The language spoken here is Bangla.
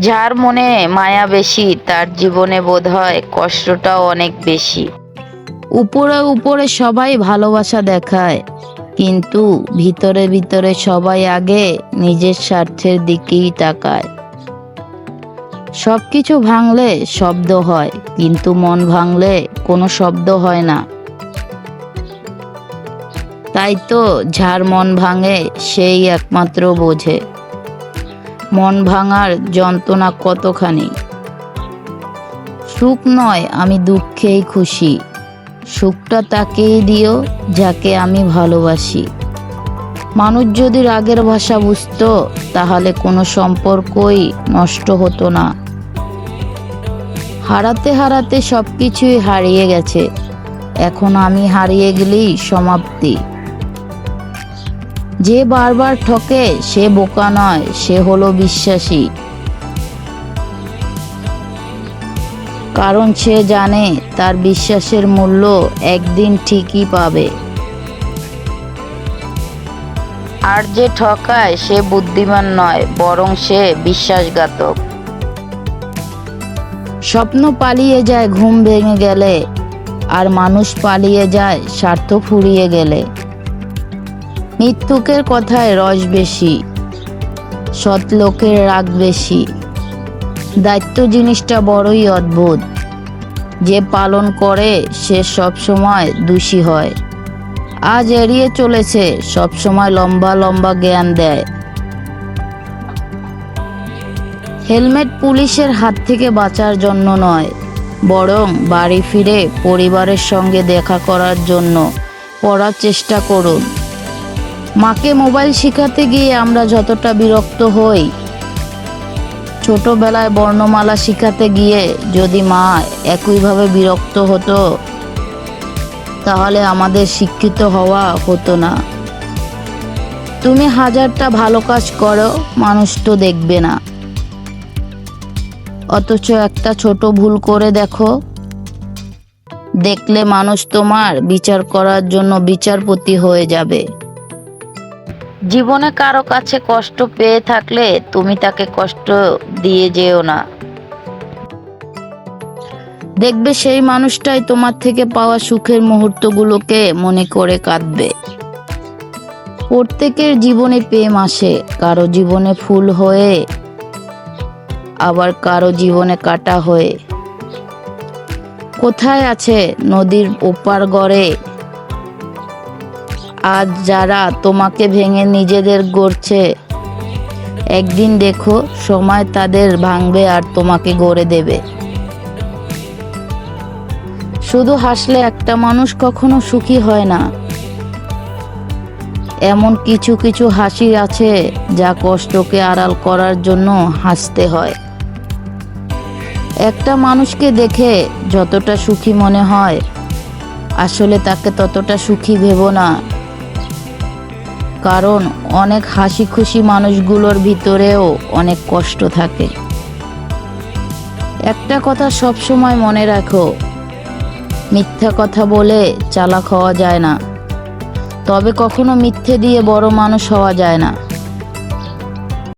যার মনে মায়া বেশি, তার জীবনে বোধ হয় কষ্টটাও অনেক বেশি। উপরে উপরে সবাই ভালোবাসা দেখায়, কিন্তু ভিতরে ভিতরে সবাই আগে নিজের স্বার্থের দিকেই তাকায়। সবকিছু ভাঙলে শব্দ হয়, কিন্তু মন ভাঙলে কোনো শব্দ হয় না। তাই তো যার মন ভাঙে, সেই একমাত্র বোঝে। মন ভাঙার যন্ত্রণা কতখানি? সুখ নয়, আমি দুঃখেই খুশি। সুখটা তাকেই দিও, যাকে আমি ভালোবাসি। মানুষ যদি রাগের ভাষা বুঝতো, তাহলে কোনো সম্পর্কই নষ্ট হতো না। হারাতে হারাতে সব কিছুই হারিয়ে গেছে। এখন আমি হারিয়ে গেলেই সমাপ্তি। যে বারবার ঠকে, সে বোকা নয়, সে হলো বিশ্বাসী। কারণ সে জানে তার বিশ্বাসের মূল্য একদিন ঠিকই পাবে। আর যে ঠকায়, সে বুদ্ধিমান নয়, বরং সে বিশ্বাসঘাতক। স্বপ্ন পালিয়ে যায়, ঘুম ভেঙে গেলে, আর মানুষ পালিয়ে যায়, স্বার্থ ফুরিয়ে গেলে। মৃত্যুকের কথায় রস বেশি সৎ লোকের রাগ বেশি। দায়িত্ব জিনিসটা বড়ই অদ্ভুত। যে পালন করে, সে সব সময় দোষী হয়। আজ এড়িয়ে চলেছে সব সময় লম্বা লম্বা জ্ঞান দেয়। হেলমেট পুলিশের হাত থেকে বাঁচার জন্য নয়, বরং বাড়ি ফিরে পরিবারের সঙ্গে দেখা করার জন্য পড়ার চেষ্টা করুন। মাকে মোবাইল শেখাতে গিয়ে আমরা যতটা বিরক্ত হই। ছোটবেলায় বর্ণমালা শেখাতে গিয়ে যদি মা একইভাবে বিরক্ত হতো, তাহলে আমাদের শিক্ষিত হওয়া হতো না। তুমি হাজারটা ভালো কাজ করো, মানুষ তো দেখবে না। অথচ একটা ছোট ভুল করে দেখো। দেখলে মানুষ তোমার বিচার করার জন্য বিচারপতি হয়ে যাবে। জীবনে কারও কাছে কষ্ট পেয়ে থাকলে তুমি তাকে কষ্ট দিয়ে যেও না। দেখবে সেই মানুষটাই তোমার থেকে পাওয়া সুখের মুহূর্তগুলোকে মনে করে কাঁদবে। প্রত্যেকের জীবনে প্রেম আসে, কারও জীবনে ফুল হয়ে, আবার কারও জীবনে কাটা হয়ে। কোথায় আছে নদীর ওপার গড়ে? আজ যারা তোমাকে ভেঙে নিজেদের গড়ছে, একদিন দেখো সময় তাদের ভাঙবে আর তোমাকে গড়ে দেবে। শুধু হাসলে একটা মানুষ কখনো সুখী হয় না। এমন কিছু কিছু হাসি আছে যা কষ্টকে আড়াল করার জন্য হাসতে হয়। একটা মানুষকে দেখে যতটা সুখী মনে হয়, আসলে তাকে ততটা সুখী ভেবো না। কারণ অনেক হাসি খুশি মানুষগুলোর ভিতরেও অনেক কষ্ট থাকে। একটা কথা সব সময় মনে রাখো, মিথ্যা কথা বলে চালাক হওয়া যায় না। তবে কখনো মিথ্যে দিয়ে বড় মানুষ হওয়া যায় না।